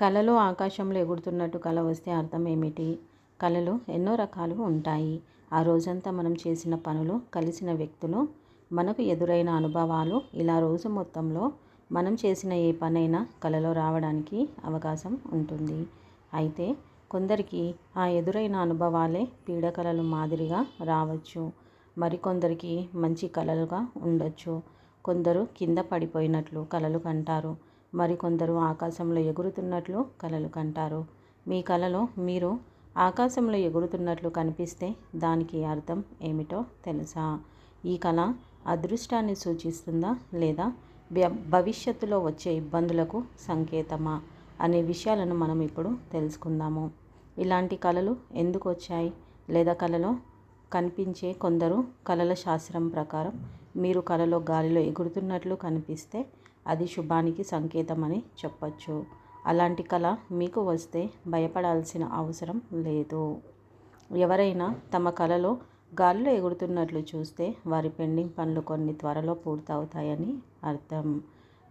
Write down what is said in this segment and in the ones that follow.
కళలు ఆకాశంలో ఎగురుతున్నట్టు కళ వస్తే అర్థం ఏమిటి? కళలు ఎన్నో రకాలు ఉంటాయి. ఆ రోజంతా మనం చేసిన పనులు కలిసిన వ్యక్తులు మనకు ఎదురైన అనుభవాలు ఇలా రోజు మొత్తంలో మనం చేసిన ఏ పనైనా కలలో రావడానికి అవకాశం ఉంటుంది. అయితే కొందరికి ఆ ఎదురైన అనుభవాలే పీడకలలు మాదిరిగా రావచ్చు. మరికొందరికి మంచి కళలుగా ఉండొచ్చు. కొందరు కింద పడిపోయినట్లు కళలు కంటారు. మరికొందరు ఆకాశంలో ఎగురుతున్నట్లు కలలు కంటారు. మీ కలలో మీరు ఆకాశంలో ఎగురుతున్నట్లు కనిపిస్తే దానికి అర్థం ఏమిటో తెలుసా? ఈ కళ అదృష్టాన్ని సూచిస్తుందా లేదా? భవిష్యత్తులో వచ్చే ఇబ్బందులకు సంకేతమా అనే విషయాలను మనం ఇప్పుడు తెలుసుకుందాము. ఇలాంటి కళలు ఎందుకు వచ్చాయి? లేదా కళలో కనిపించే కొందరు కళల శాస్త్రం ప్రకారం మీరు కళలో గాలిలో ఎగురుతున్నట్లు కనిపిస్తే అది శుభానికి సంకేతమని చెప్పచ్చు. అలాంటి కళ మీకు వస్తే భయపడాల్సిన అవసరం లేదు. ఎవరైనా తమ కళలో గాలిలో ఎగురుతున్నట్లు చూస్తే వారి పెండింగ్ పనులు కొన్ని త్వరలో పూర్తవుతాయని అర్థం.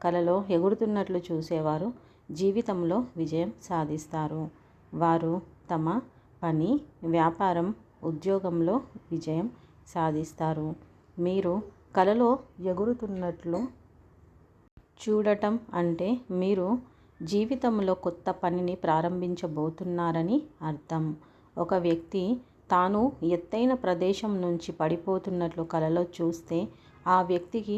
కళలో ఎగురుతున్నట్లు చూసేవారు జీవితంలో విజయం సాధిస్తారు. వారు తమ పని వ్యాపారం ఉద్యోగంలో విజయం సాధిస్తారు. మీరు కలలో ఎగురుతున్నట్లు చూడటం అంటే మీరు జీవితంలో కొత్త పనిని ప్రారంభించబోతున్నారని అర్థం. ఒక వ్యక్తి తాను ఎత్తైన ప్రదేశం నుంచి పడిపోతున్నట్లు కలలో చూస్తే ఆ వ్యక్తికి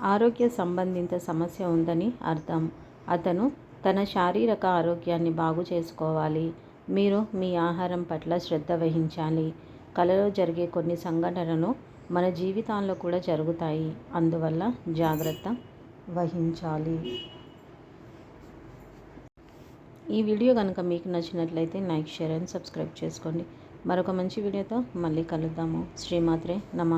ఆరోగ్య సంబంధిత సమస్య ఉందని అర్థం. అతను తన శారీరక ఆరోగ్యాన్ని బాగు చేసుకోవాలి. మీరు మీ ఆహారం పట్ల శ్రద్ధ వహించాలి. కలలో జరిగే కొన్ని సంఘటనలు మన జీవితాల్లో కూడా జరుగుతాయి. అందువల్ల జాగ్రత్త. వహించాలి. ఈ వీడియో కనుక మీకు నచ్చినట్లయితే లైక్ షేర్ అండ్ సబ్స్క్రైబ్ చేసుకోండి. మరొక మంచి వీడియోతో మళ్ళీ కలుద్దాము. శ్రీమాత్రే నమ.